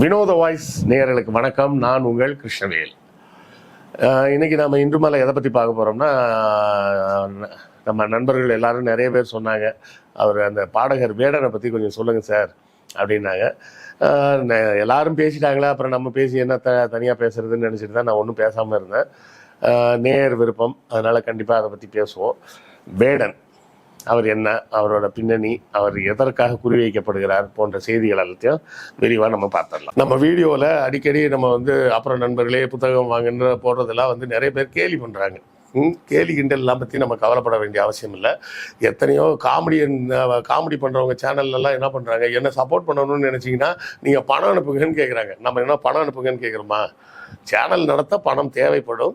வினோத வாய்ஸ் நேயர்களுக்கு வணக்கம். நான் உங்கள் கிருஷ்ணவேல். இன்னைக்கு நம்ம இன்று மேலே எதை பற்றி பார்க்க போகிறோம்னா நம்ம நண்பர்கள் எல்லாரும் நிறைய பேர் சொன்னாங்க. அவர் அந்த பாடகர் வேடனை பற்றி கொஞ்சம் சொல்லுங்கள் சார் அப்படின்னாங்க. எல்லாரும் பேசிட்டாங்களா? அப்புறம் நம்ம பேசி என்ன த தனியாக பேசுறதுன்னு நினச்சிட்டு தான் நான் ஒன்றும் பேசாமல் இருந்தேன். நேயர் விருப்பம். அதனால் கண்டிப்பாக அதை பற்றி பேசுவோம். வேடன். அவர் என்ன அவரோட பின்னணி அவர் எதற்காக குறிவைக்கப்படுகிறார் போன்ற செய்திகள் எல்லாத்தையும் விரிவாக நம்ம பார்த்துடலாம். நம்ம வீடியோவில் அடிக்கடி நம்ம வந்து அப்புறம் நண்பர்களே புத்தகம் வாங்குன்ற போடுறதெல்லாம் வந்து நிறைய பேர் கேலி பண்ணுறாங்க ம், கேலி கிண்டல்லாம் பற்றி நம்ம கவலைப்பட வேண்டிய அவசியம் இல்லை. எத்தனையோ காமெடியன் காமெடி பண்ணுறவங்க சேனல்லலாம் என்ன பண்ணுறாங்க என்ன சப்போர்ட் பண்ணணும்னு நினச்சிங்கன்னா நீங்கள் பணம் அனுப்புங்கன்னு கேட்குறாங்க நம்ம என்ன பணம் அனுப்புங்கன்னு கேட்குறோமா சேனல் நடத்த பணம் தேவைப்படும்.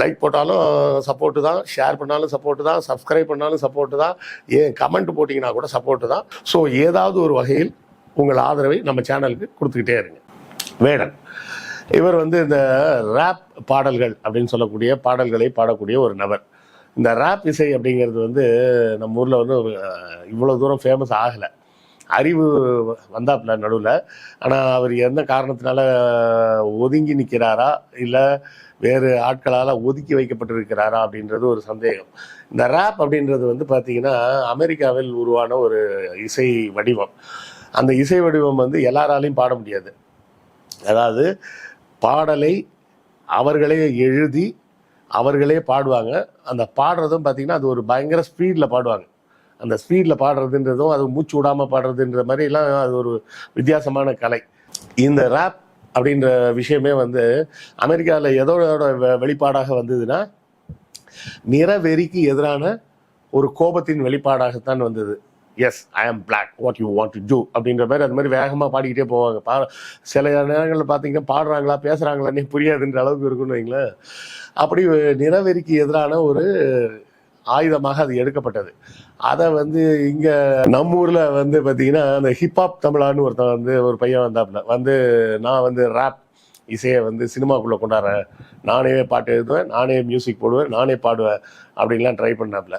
லைக் போட்டாலும் சப்போர்ட்டு தான் ஷேர் பண்ணாலும் சப்போர்ட்டு தான் சப்ஸ்கிரைப் பண்ணாலும் சப்போர்ட்டு தான் ஏன் கமெண்ட் போட்டிங்கன்னா கூட சப்போர்ட்டு தான். ஸோ ஏதாவது ஒரு வகையில் உங்கள் ஆதரவை நம்ம சேனலுக்கு கொடுத்துக்கிட்டே இருங்க. வேடன் இவர் வந்து இந்த ரேப் பாடல்கள் அப்படின்னு சொல்லக்கூடிய பாடல்களை பாடக்கூடிய ஒரு நபர். இந்த ரேப் இசை அப்படிங்கிறது வந்து நம்ம ஊரில் வந்து இவ்வளோ தூரம் ஃபேமஸ் ஆகலை. அறிவு வந்தாப்புல நடுவில். ஆனால் அவர் எந்த காரணத்தினால ஒதுங்கி நிற்கிறாரா இல்லை வேறு ஆட்களால் ஒதுக்கி வைக்கப்பட்டிருக்கிறாரா? அப்படின்றது ஒரு சந்தேகம். இந்த ரேப் அப்படின்றது வந்து பார்த்தீங்கன்னா அமெரிக்காவில் உருவான ஒரு இசை வடிவம். அந்த இசை வடிவம் வந்து எல்லாராலையும் பாட முடியாது. அதாவது பாடலை அவர்களே எழுதி அவர்களே பாடுவாங்க. அந்த பாடுறதும் பார்த்தீங்கன்னா அது ஒரு பயங்கர ஸ்பீடில் பாடுவாங்க. அந்த ஸ்பீடில் பாடுறதுன்றதும் அது மூச்சு விடாமல் பாடுறதுன்ற மாதிரிலாம் அது ஒரு வித்தியாசமான கலை. இந்த ரேப் அப்படின்ற விஷயமே வந்து அமெரிக்காவில் எதோட வெ- வெளிப்பாடாக வந்ததுன்னா நிறவெறிக்கு எதிரான ஒரு கோபத்தின் வெளிப்பாடாகத்தான் வந்தது. Yes I am black what you want to do அப்படின்ற மாதிரி அது மாதிரி வேகமாக பாடிக்கிட்டே போவாங்க. பா சில நேரங்களில் பார்த்தீங்கன்னா பாடுறாங்களா பேசுகிறாங்களான்னே புரியாதுன்ற அளவுக்கு இருக்குன்னு வைங்களேன். அப்படி நிறவெறிக்கு எதிரான ஒரு ஆயுதமாக அது எடுக்கப்பட்டது. அதை வந்து இங்கே நம்ம ஊரில் வந்து பார்த்தீங்கன்னா அந்த ஹிப்ஹாப் தமிழான்னு ஒருத்தன் வந்து ஒரு பையன் வந்தாப்புல வந்து நான் வந்து ரேப் இசையை வந்து சினிமாக்குள்ளே கொண்டாடுறேன். நானே பாட்டு எழுதுவேன் நானே மியூசிக் போடுவேன் நானே பாடுவேன் அப்படின்லாம் ட்ரை பண்ணாப்புல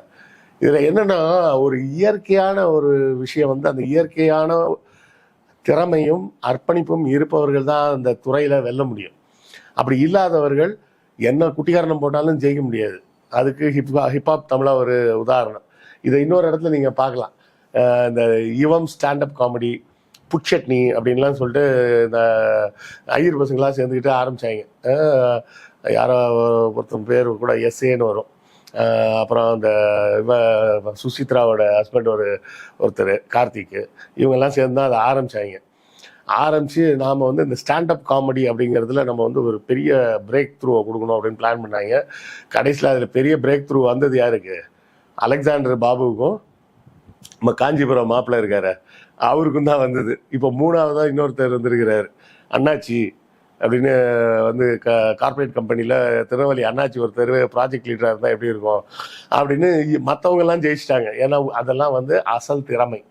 இதில் என்னன்னா ஒரு இயற்கையான ஒரு விஷயம் வந்து அந்த இயற்கையான திறமையும் அர்ப்பணிப்பும் இருப்பவர்கள் தான் அந்த துறையில் வெல்ல முடியும். அப்படி இல்லாதவர்கள் என்ன குட்டிகாரணம் போட்டாலும் ஜெயிக்க முடியாது. அதுக்கு ஹிப்ஹா ஹிப்ஹாப் தமிழா ஒரு உதாரணம். இதை இன்னொரு இடத்துல நீங்கள் பார்க்கலாம். இந்த இவம் ஸ்டாண்டப் காமெடி புட்சட்னி அப்படின்லாம் சொல்லிட்டு இந்த ஐயர் பசங்களாம் சேர்ந்துக்கிட்டு ஆரம்பிச்சாங்க. யாரோ ஒருத்தன் பேர் கூட எஸ்ஏன்னு வரும். அப்புறம் அந்த இவ சுசித்ராவோட ஹஸ்பண்ட் ஒரு ஒருத்தர் கார்த்திக் இவங்கெல்லாம் சேர்ந்து தான் அதை ஆரம்பிச்சாங்க. ஆரம்பித்து நாம் வந்து இந்த ஸ்டாண்டப் காமெடி அப்படிங்கிறதுல நம்ம வந்து ஒரு பெரிய பிரேக் த்ரூவை கொடுக்கணும் அப்படின்னு பிளான் பண்ணாங்க. கடைசியில் அதில் பெரிய பிரேக் த்ரூ வந்தது யாருக்கு? அலெக்சாண்டர் பாபுவுக்கும் நம்ம காஞ்சிபுரம் மாப்பிள்ளை இருக்காரு. அவருக்கும் தான் வந்தது. இப்போ மூணாவதாக இன்னொருத்தர் வந்திருக்கிறார். அண்ணாச்சி அப்படின்னு வந்து க கார்ப்பரேட் கம்பெனியில் திருநெல்வேலி அண்ணாச்சி ஒருத்தர் ப்ராஜெக்ட் லீடராக இருந்தால் எப்படி இருக்கும்? அப்படின்னு மற்றவங்கெல்லாம் ஜெயிச்சிட்டாங்க. ஏன்னா அதெல்லாம் வந்து அசல் திறமை.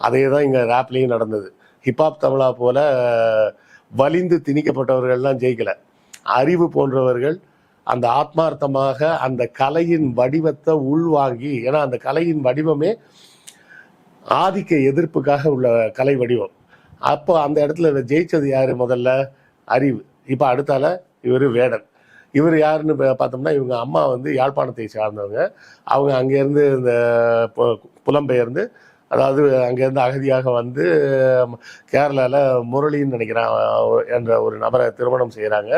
அதே தான் இங்கே ரேப்லேயும் நடந்தது. ஹிப்ஹாப் தமிழா போல வலிந்து திணிக்கப்பட்டவர்கள்லாம் ஜெயிக்கல. அறிவு போன்றவர்கள் அந்த ஆத்மார்த்தமாக அந்த கலையின் வடிவத்தை உள்வாங்கி ஏன்னா அந்த கலையின் வடிவமே ஆதிக்க எதிர்ப்புக்காக உள்ள கலை வடிவம். அப்போ அந்த இடத்துல ஜெயிச்சது யார் முதல்ல? அறிவு. இப்போ அடுத்தால இவர் வேடன். இவர் யாருன்னு பார்த்தோம்னா இவங்க அம்மா வந்து யாழ்ப்பாணத்தை சார்ந்தவங்க. அவங்க அங்கேருந்து இந்த பு- புலம்பெயர்ந்து அதாவது அங்கேருந்து அகதியாக வந்து கேரளாவில் முரளின்னு நினைக்கிறான் என்ற ஒரு நபரை திருமணம் செய்கிறாங்க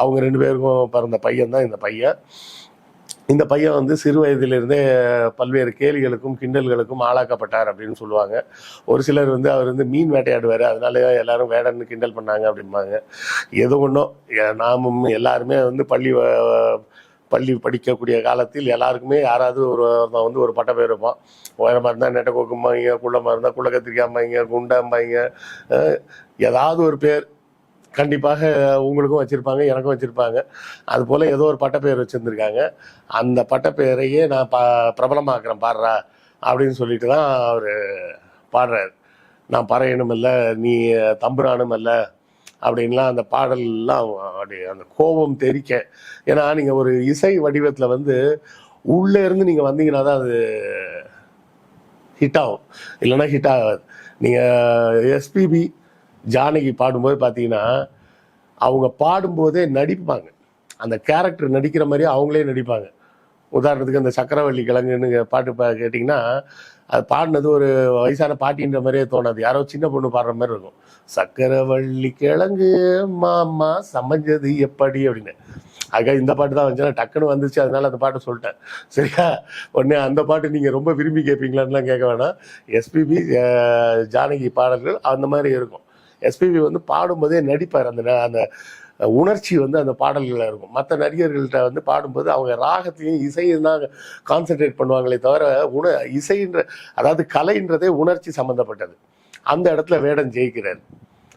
அவங்க ரெண்டு பேருக்கும் பிறந்த பையன் தான் இந்த பையன். இந்த பையன் வந்து சிறு வயதிலிருந்தே பல்வேறு கேலிகளுக்கும் கிண்டல்களுக்கும் ஆளாக்கப்பட்டார் அப்படின்னு சொல்லுவாங்க. ஒரு சிலர் வந்து அவர் வந்து மீன் வேட்டையாடுவார் அதனால எல்லாரும் வேடன்னு கிண்டல் பண்ணாங்க அப்படிம்பாங்க. எது ஒன்றும் நாமும் எல்லாருமே வந்து பள்ளி பள்ளி படிக்கக்கூடிய காலத்தில் எல்லாருக்குமே யாராவது ஒரு ஒருத்தன் வந்து ஒரு பட்டப்பேர் பேர் இருப்பான் உயரமாக இருந்தால் நெட்டக்கோக்கும்பாங்க குள்ளமாக இருந்தால் குள்ள கத்திரிக்காம்பாங்க குண்டாம்பாங்க ஏதாவது ஒரு பேர் கண்டிப்பாக உங்களுக்கும் வச்சுருப்பாங்க எனக்கும் வச்சுருப்பாங்க. அது போல் ஏதோ ஒரு பட்டப்பெயர் வச்சுருந்துருக்காங்க. அந்த பட்டப்பெயரையே நான் ப பிரபலமாக்குறேன் பாடுறா அப்படின்னு சொல்லிட்டு தான் அவர் பாடுறாரு. நான் பறையணும் இல்லை நீ தம்புரானும் இல்லை அப்படின்லாம் அந்த பாடல்லாம் அப்படி அந்த கோபம் தெரிக்க ஏன்னா நீங்கள் ஒரு இசை வடிவத்தில் வந்து உள்ளே இருந்து நீங்கள் வந்தீங்கன்னா தான் அது ஹிட் ஆகும். இல்லைன்னா ஹிட் ஆகாது. நீங்கள் எஸ்பிபி ஜானகி பாடும்போது பார்த்தீங்கன்னா அவங்க பாடும்போதே நடிப்பாங்க. அந்த கேரக்டர் நடிக்கிற மாதிரியே அவங்களே நடிப்பாங்க. உதாரணத்துக்கு அந்த சக்கரவள்ளி கிழங்குன்னு பாட்டு பா கேட்டிங்கன்னா அது பாடினது ஒரு வயசான பாட்டின்ற மாதிரியே தோணாது. யாரோ சின்ன பொண்ணு பாடுற மாதிரி இருக்கும். சக்கரவள்ளி கிழங்கு மாமா சமைஞ்சது எப்படி அப்படின்னு. அதுக்காக இந்த பாட்டு தான் வந்துச்சு. டக்குன்னு வந்துச்சு. அதனால அந்த பாட்டை சொல்லிட்டேன். சரியா? உடனே அந்த பாட்டு நீங்கள் ரொம்ப விரும்பி கேட்பீங்களான்லாம் கேட்க வேணாம். எஸ்பிபி ஜானகி பாடல்கள் அந்த மாதிரி இருக்கும். எஸ்பிபி வந்து பாடும்போதே நடிப்பார். அந்த அந்த உணர்ச்சி வந்து அந்த பாடல்களில் இருக்கும். மற்ற நடிகர்கள்ட்ட வந்து பாடும்போது அவங்க ராகத்தையும் இசையும் தான் கான்சென்ட்ரேட் பண்ணுவாங்களே தவிர உண இசைன்ற அதாவது கலைன்றதே உணர்ச்சி சம்மந்தப்பட்டது அந்த இடத்துல வேடன் ஜெயிக்கிறார்.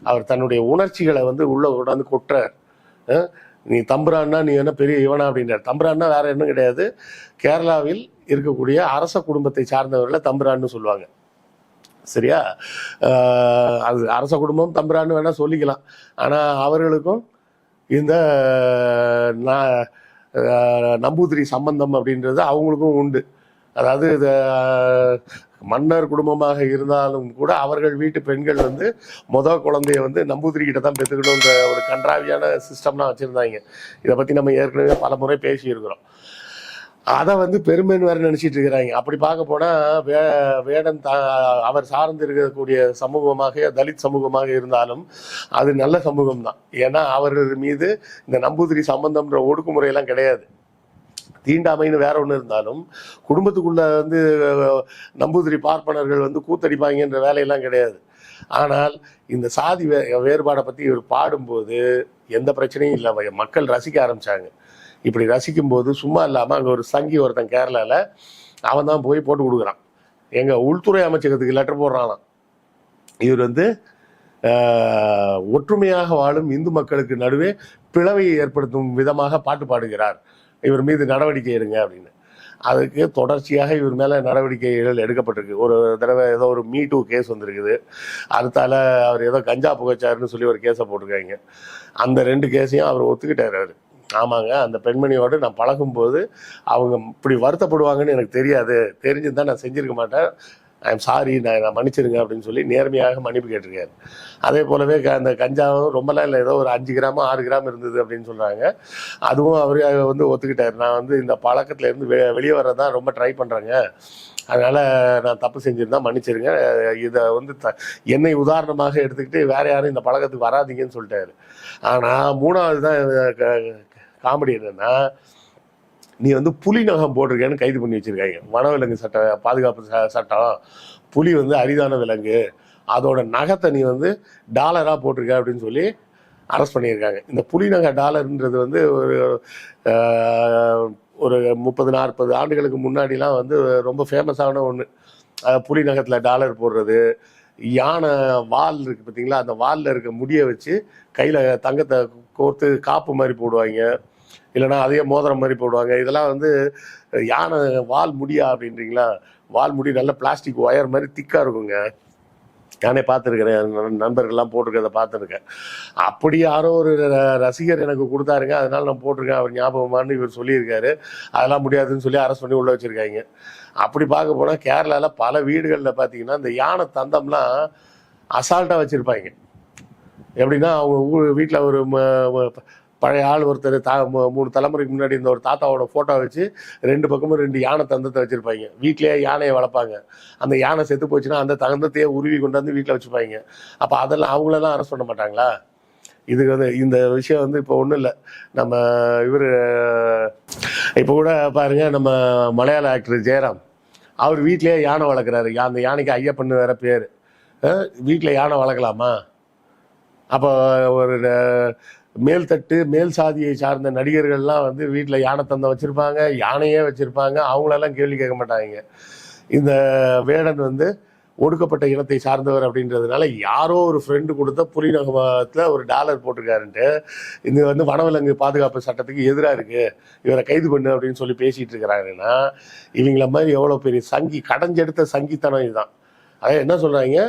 அவர் தன்னுடைய உணர்ச்சிகளை வந்து உள்ள கொண்டாந்து கொட்டுறார். நீ தம்புரான்னா நீ என்ன பெரிய இவனா அப்படின்றார். தம்புரான்னா வேற என்ன கிடையாது. கேரளாவில் இருக்கக்கூடிய அரச குடும்பத்தை சார்ந்தவர்களை தம்புரான்னு சொல்லுவாங்க. சரியா? அது அரச குடும்பம் தம்புரான்னு வேணால் சொல்லிக்கலாம். ஆனால் அவர்களுக்கும் இந்த நம்பூதிரி சம்பந்தம் அப்படின்றது அவங்களுக்கும் உண்டு. அதாவது இதை மன்னர் குடும்பமாக இருந்தாலும் கூட அவர்கள் வீட்டு பெண்கள் வந்து முத குழந்தைய வந்து நம்பூதிரி கிட்ட தான் பெற்றுக்கணுன்ற ஒரு கன்றாவியான சிஸ்டம்லாம் வச்சுருந்தாங்க. இதை பற்றி நம்ம ஏற்கனவே பல முறை பேசியிருக்கிறோம். அதை வந்து பெருமைன்னு வேற நினைச்சிட்டு இருக்கிறாங்க. அப்படி பார்க்க போனா வே வேடன் தா அவர் சார்ந்து இருக்கக்கூடிய சமூகமாக தலித் சமூகமாக இருந்தாலும் அது நல்ல சமூகம் தான் ஏன்னா அவர்கள் மீது இந்த நம்பூதிரி சம்பந்தம்ன்ற ஒடுக்குமுறையெல்லாம் கிடையாது. தீண்டாமைன்னு வேற ஒன்று இருந்தாலும் குடும்பத்துக்குள்ள வந்து நம்பூதிரி பார்ப்பனர்கள் வந்து கூத்தடிப்பாங்கன்ற வேலையெல்லாம் கிடையாது. ஆனால் இந்த சாதி வே வேறுபாடை பற்றி இவர் பாடும்போது எந்த பிரச்சனையும் இல்லை. மக்கள் ரசிக்க ஆரம்பிச்சாங்க. இப்படி ரசிக்கும்போது சும்மா இல்லாமல் அங்கே ஒரு சங்கி ஒருத்தன் கேரளாவில் அவன் தான் போய் போட்டு கொடுக்குறான். எங்கள் உள்துறை அமைச்சகத்துக்கு லெட்டர் போடுறான் இவர் வந்து ஒற்றுமையாக வாழும் இந்து மக்களுக்கு நடுவே பிளவை ஏற்படுத்தும் விதமாக பாட்டு பாடுகிறார். இவர் மீது நடவடிக்கை எடுங்க அப்படின்னு. அதுக்கு தொடர்ச்சியாக இவர் மேலே நடவடிக்கைகள் எடுக்கப்பட்டிருக்கு. ஒரு தடவை ஏதோ ஒரு மீ டூ கேஸ் வந்திருக்குது. அடுத்தால அவர் ஏதோ கஞ்சா புகைச்சாருன்னு சொல்லி ஒரு கேஸை போட்டிருக்காங்க. அந்த ரெண்டு கேஸையும் அவர் ஒத்துக்கிட்டார் அவர். ஆமாங்க அந்த பெண்மணியோடு நான் பழகும்போது அவங்க இப்படி வருத்தப்படுவாங்கன்னு எனக்கு தெரியாது. தெரிஞ்சிருந்தா நான் செஞ்சிருக்க மாட்டேன். ஐ எம் சாரி நான் நான் மன்னிச்சிருங்க அப்படின்னு சொல்லி நேர்மையாக மன்னிப்பு கேட்டிருக்காரு. அதே போலவே க- அந்த கஞ்சாவும் ரொம்பலாம் இல்லை ஏதோ ஒரு அஞ்சு கிராம் ஆறு கிராம் இருந்தது அப்படின்னு சொல்கிறாங்க அதுவும் அவர் வந்து ஒத்துக்கிட்டார். நான் வந்து இந்த பழக்கத்துலேருந்து வெ வெளியே தான் ரொம்ப ட்ரை பண்ணுறேங்க அதனால் நான் தப்பு செஞ்சுருந்தா மன்னிச்சிருங்க. இதை வந்து த என்னை உதாரணமாக எடுத்துக்கிட்டு வேற யாரும் இந்த பழக்கத்துக்கு வராதீங்கன்னு சொல்லிட்டாரு. ஆனால் மூணாவது தான் காமெடி என்னன்னா நீ வந்து புலி நகம் போட்டிருக்கேன்னு கைது பண்ணி வச்சிருக்காங்க. வனவிலங்கு சட்ட பாதுகாப்பு ச- சட்டம் புலி வந்து அரிதான விலங்கு. அதோட நகத்தை நீ வந்து டாலரா போட்டிருக்க அப்படின்னு சொல்லி அரெஸ்ட் பண்ணியிருக்காங்க. இந்த புலி நகை டாலர்ன்றது வந்து ஒரு ஒரு முப்பது நாற்பது ஆண்டுகளுக்கு முன்னாடிலாம் வந்து ரொம்ப ஃபேமஸான ஒன்று புலி நகத்தில் டாலர் போடுறது. யானை வால் இருக்கு பார்த்தீங்களா அந்த வாலில் இருக்க முடியை வச்சு கையில் தங்கத்தை கோர்த்து காப்பு மாதிரி போடுவாங்க. இல்லைன்னா அதே மோதிரம் மாதிரி போடுவாங்க. இதெல்லாம் வந்து யானை வால் முடியா அப்படின்றீங்களா? வால் முடி நல்ல பிளாஸ்டிக் ஒயர் மாதிரி திக்காக இருக்குங்க. நானே பார்த்துருக்கிறேன். நண்பர்கள்லாம் போட்டிருக்கிறத பார்த்துருக்கேன். அப்படி யாரோ ஒரு ரசிகர் எனக்கு கொடுத்தாருங்க. அதனால நான் போட்டிருக்கேன். அவர் ஞாபகமானு இவர் சொல்லியிருக்காரு. அதெல்லாம் முடியாதுன்னு சொல்லி அரெஸ்ட் பண்ணி உள்ள வச்சிருக்காங்க. அப்படி பார்க்க போனால் கேரளாவில் பல வீடுகளில் பார்த்தீங்கன்னா இந்த யானை தந்தம்லாம் அசால்ட்டாக வச்சுருப்பாங்க. எப்படின்னா அவங்க ஊ வீட்டில் ஒரு பழைய ஆள் ஒருத்தர் தா மூணு தலைமுறைக்கு முன்னாடி இந்த ஒரு தாத்தாவோட ஃபோட்டோ வச்சு ரெண்டு பக்கமும் ரெண்டு யானை தந்தத்தை வச்சுருப்பாங்க. வீட்டிலேயே யானையை வளர்ப்பாங்க. அந்த யானை செத்து போச்சுன்னா அந்த தந்தத்தையே உருவி கொண்டு வந்து வீட்டில் வச்சுப்பாங்க. அப்போ அதெல்லாம் அவங்களெல்லாம் அரெஸ்ட் பண்ண மாட்டாங்களா? இது வந்து இந்த விஷயம் வந்து இப்போ ஒன்றும் இல்லை. நம்ம இவர் இப்போ கூட பாருங்க நம்ம மலையாள ஆக்டர் ஜெயராம். அவர் வீட்டிலேயே யானை வளர்க்குறாரு. அந்த யானைக்கு ஐயப்பன்னு வேற பேர். வீட்டில் யானை வளர்க்கலாமா? அப்போ ஒரு மேல்தட்டு மேல் சாதியை சார்ந்த நடிகர்கள்லாம் வந்து வீட்டில் யானை தந்தை வச்சுருப்பாங்க யானையே வச்சுருப்பாங்க. அவங்களெல்லாம் கேள்வி கேட்க மாட்டாங்க. இந்த வேடன் வந்து ஒடுக்கப்பட்ட இனத்தை சார்ந்தவர் அப்படின்றதுனால யாரோ ஒரு ஃப்ரெண்டு கொடுத்த புலிநகமத்தில் ஒரு டாலர் போட்டிருக்காருன்ட்டு இது வந்து வனவிலங்கு பாதுகாப்பு சட்டத்துக்கு எதிராக இருக்கு. இவரை கைது பண்ணு அப்படின்னு சொல்லி பேசிட்டு இருக்கிறாங்கன்னா இவங்கள மாதிரி எவ்வளோ பெரிய சங்கி கடைஞ்செடுத்த சங்கித்தனம் இதுதான். அதான் என்ன சொல்றாங்க?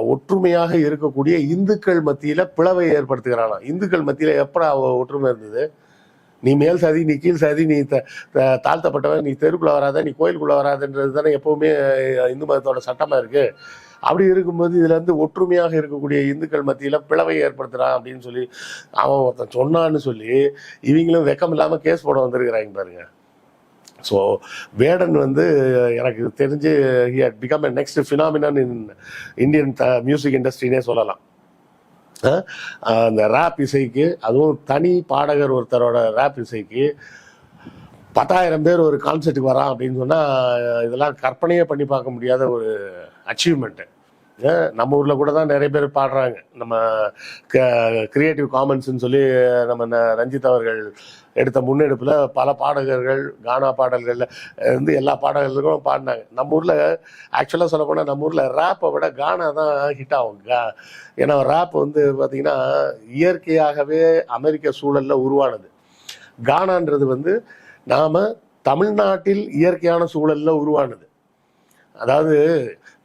ஒற்றுமையாக இருக்கக்கூடிய இந்துக்கள் மத்தியில் பிளவை ஏற்படுத்துகிறானா? இந்துக்கள் மத்தியில் எப்படா அவ- ஒற்றுமை இருந்தது? நீ மேல் சதி நீ கீழ் சதி நீ த- தாழ்த்தப்பட்டவன் நீ தெருக்குள்ளே வராத நீ கோயிலுக்குள்ளே வராதுன்றது தானே எப்போவுமே இந்து மதத்தோட சட்டமாக இருக்கு. அப்படி இருக்கும்போது இதுல இருந்து ஒற்றுமையாக இருக்கக்கூடிய இந்துக்கள் மத்தியில பிளவை ஏற்படுத்துறான் அப்படின்னு சொல்லி அவன் ஒருத்தன் சொன்னான்னு சொல்லி இவங்களும் வெக்கம் இல்லாம கேஸ் போட வந்திருக்கிறாங்க பாருங்க. ஸோ வேடன் வந்து எனக்கு தெரிஞ்சு become next phenomenon in Indian the music இண்டஸ்ட்ரினே சொல்லலாம். அந்த ரேப் இசைக்கு அதுவும் தனி பாடகர் ஒருத்தரோட ரேப் இசைக்கு பத்தாயிரம் பேர் ஒரு கான்சர்ட்டுக்கு வரான் அப்படின்னு சொன்னால் இதெல்லாம் கற்பனையே பண்ணி பார்க்க முடியாத ஒரு அச்சீவ்மெண்ட்டு நம்ம ஊரில் கூட தான் நிறைய பேர் பாடுறாங்க. நம்ம கிரியேட்டிவ் காமன்ஸ்னு சொல்லி நம்ம ந- ரஞ்சித் அவர்கள் எடுத்த முன்னெடுப்பில் பல பாடகர்கள் கானா பாடல்களில் இருந்து எல்லா பாடகர்களுக்கும் பாடினாங்க. நம்ம ஊரில் ஆக்சுவலாக சொல்லப்போனால் நம்ம ஊரில் ரேப்பை விட கானா தான் ஹிட் ஆகும். கா ஏன்னா ரேப் வந்து பார்த்திங்கன்னா இயற்கையாகவே அமெரிக்க சூழலில் உருவானது. கானான்றது வந்து நாம் தமிழ்நாட்டில் இயற்கையான சூழலில் உருவானது. அதாவது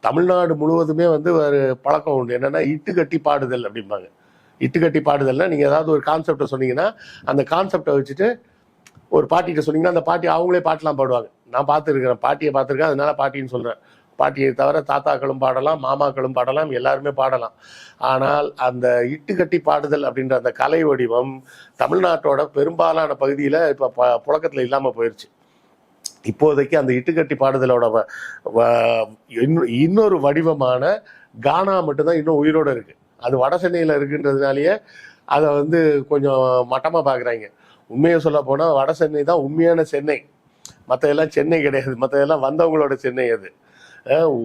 தமிழ்நாடு முழுவதுமே வந்து ஒரு பழக்கம் உண்டு. என்னன்னா இட்டு கட்டி பாடுதல் அப்படிம்பாங்க. இட்டு கட்டி பாடுதல்னா நீங்கள் ஏதாவது ஒரு கான்செப்டை சொன்னீங்கன்னா அந்த கான்செப்டை வச்சுட்டு ஒரு பாட்டிகிட்ட சொன்னீங்கன்னா அந்த பாட்டி அவங்களே பாட்டெலாம் பாடுவாங்க. நான் பார்த்துருக்கிறேன் பாட்டியை பார்த்துருக்கேன் அதனால பாட்டின்னு சொல்கிறேன் பாட்டியை தவிர தாத்தாக்களும் பாடலாம் மாமாக்களும் பாடலாம் எல்லாருமே பாடலாம். ஆனால் அந்த இட்டு கட்டி பாடுதல் அப்படின்ற அந்த கலை வடிவம் தமிழ்நாட்டோட பெரும்பாலான பகுதியில் இப்போ ப புழக்கத்தில் இல்லாமல் போயிடுச்சு இப்போதைக்கு அந்த இட்டுக்கட்டி பாடுதலோட வ- இன்னொரு வடிவமான கானா மட்டும்தான் இன்னும் உயிரோட இருக்கு. அது வட சென்னையில் இருக்குன்றதுனாலயே அதை வந்து கொஞ்சம் மட்டமாக பார்க்குறாங்க உண்மையை சொல்ல போனால் வட சென்னை தான் உண்மையான சென்னை. மற்ற எல்லாம் சென்னை கிடையாது. மற்ற எல்லாம் வந்தவங்களோட சென்னை அது.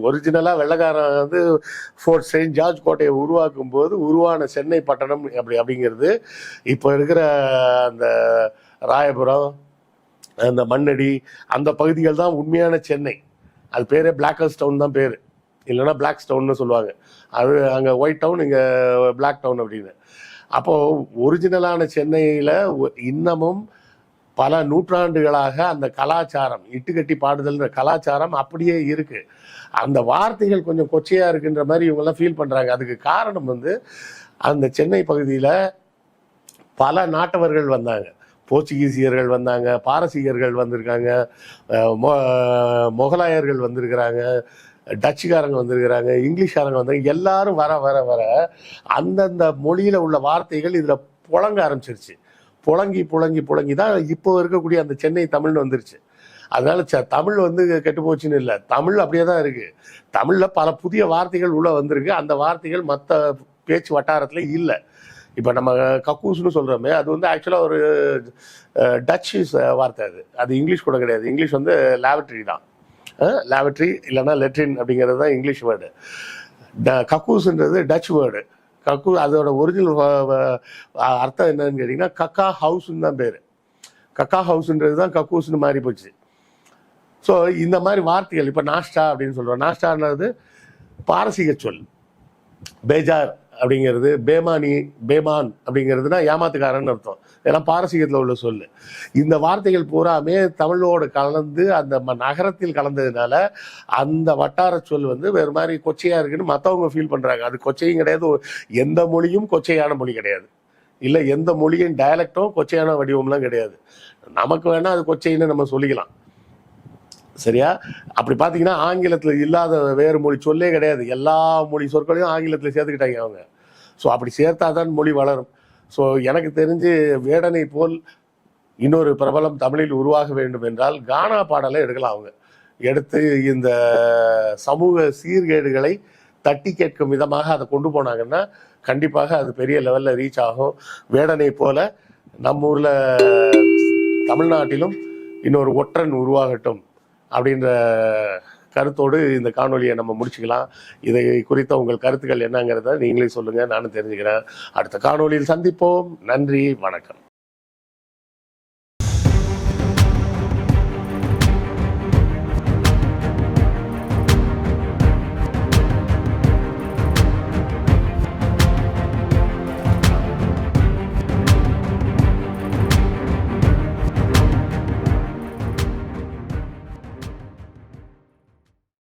ஒரிஜினலாக வெள்ளக்காரன் வந்து ஃபோர்ட் செயின்ட் ஜார்ஜ் கோட்டையை உருவாக்கும் போது உருவான சென்னை பட்டணம் அப்படி அப்படிங்கிறது. இப்போ இருக்கிற அந்த ராயபுரம் அந்த மண்ணடி அந்த பகுதிகள் தான் உண்மையான சென்னை. அது பேரே பிளாக்கர்ஸ் டவுன் தான் பேர். இல்லைன்னா பிளாக் டவுன்னு சொல்லுவாங்க. அது அங்கே ஒயிட் டவுன் இங்கே பிளாக் டவுன் அப்படின்னு. அப்போது ஒரிஜினலான சென்னையில் இன்னமும் பல நூற்றாண்டுகளாக அந்த கலாச்சாரம் இட்டுக்கட்டி பாடுதல்ன்ற கலாச்சாரம் அப்படியே இருக்கு. அந்த வார்த்தைகள் கொஞ்சம் கொச்சையாக இருக்குன்ற மாதிரி இவங்கெல்லாம் ஃபீல் பண்ணுறாங்க அதுக்கு காரணம் வந்து அந்த சென்னை பகுதியில் பல நாட்டவர்கள் வந்தாங்க. போர்ச்சுகீசியர்கள் வந்தாங்க பாரசீகர்கள் வந்திருக்காங்க மொ- முகலாயர்கள் வந்திருக்கிறாங்க டச்சுக்காரங்க வந்திருக்கிறாங்க இங்கிலீஷ்காரங்க வந்தாங்க எல்லாரும் வர வர வர அந்தந்த மொழியில் உள்ள வார்த்தைகள் இதில் புழங்க ஆரம்பிச்சிருச்சு. புழங்கி புழங்கி புழங்கி தான் இப்போ இருக்கக்கூடிய அந்த சென்னை தமிழ்னு வந்துருச்சு. அதனால ச- தமிழ் வந்து கெட்டு போச்சுன்னு இல்லை. தமிழ் அப்படியே தான் இருக்குது தமிழில் பல புதிய வார்த்தைகள் உள்ளே வந்திருக்கு. அந்த வார்த்தைகள் மற்ற பேச்சு வட்டாரத்தில் இல்லை. இப்போ நம்ம கக்கூஸ்னு சொல்கிறோமே அது வந்து ஆக்சுவலாக ஒரு டச் வார்த்தை அது. அது இங்கிலீஷ் கூட கிடையாது. இங்கிலீஷ் வந்து லேபட்ரி தான். லேபட்ரி இல்லைன்னா லெட்ரின் அப்படிங்கிறது தான் இங்கிலீஷ் வேர்டு கக்கூஸ்ன்றது டச் வேர்டு கக்கு அதோட ஒரிஜினல் அர்த்தம் என்னன்னு கேட்டிங்கன்னா கக்கா ஹவுஸ்ன்னு தான் பேர். கக்கா ஹவுஸ்ன்றது தான் கக்கூஸ்னு மாறி போச்சு. ஸோ இந்த மாதிரி வார்த்தைகள் இப்போ நாஷ்டா அப்படின்னு சொல்கிறோம் நாஷ்டான்றது பாரசீக சொல். பேஜார். அப்படிங்கிறது பேமானி பேமான் அப்படிங்கிறதுனா ஏமாத்துக்காரன்னு அர்த்தம். இதெல்லாம் பாரசீகத்தில் உள்ள சொல் இந்த வார்த்தைகள் பூராமே தமிழோடு கலந்து அந்த ம- நகரத்தில் கலந்ததுனால அந்த வட்டார சொல் வந்து வேறு மாதிரி கொச்சையாக இருக்குன்னு மற்றவங்க ஃபீல் பண்ணுறாங்க அது கொச்சையும் கிடையாது. எந்த மொழியும் கொச்சையான மொழி கிடையாது. இல்லை எந்த மொழியின் டயலக்டும் கொச்சையான வடிவம்லாம் கிடையாது. நமக்கு வேணால் அது கொச்சைன்னு நம்ம சொல்லிக்கலாம். சரியா? அப்படி பார்த்தீங்கன்னா ஆங்கிலத்தில் இல்லாத வேறு மொழி சொல்லே கிடையாது. எல்லா மொழி சொற்களையும் ஆங்கிலத்தில் சேர்த்துக்கிட்டாங்க அவங்க. ஸோ அப்படி சேர்த்தாதான் மொழி வளரும். ஸோ எனக்கு தெரிஞ்சு வேடனை போல் இன்னொரு பிரபலம் தமிழில் உருவாக வேண்டும் என்றால் கானா பாடலை எடுக்கலாம் அவங்க. எடுத்து இந்த சமூக சீர்கேடுகளை தட்டி கேட்கும் விதமாக அதை கொண்டு போனாங்கன்னா கண்டிப்பாக அது பெரிய லெவலில் ரீச் ஆகும். வேடனை போல நம்ம ஊரில் தமிழ்நாட்டிலும் இன்னொரு ஒற்றன் உருவாகட்டும். அப்படின்ற கருத்தோடு இந்த காணொலியை நம்ம முடிச்சுக்கலாம். இதை குறித்த உங்கள் கருத்துக்கள் என்னங்கிறத நீங்களே சொல்லுங்கள் நானும் தெரிஞ்சுக்கிறேன். அடுத்த காணொலியில் சந்திப்போம். நன்றி வணக்கம்.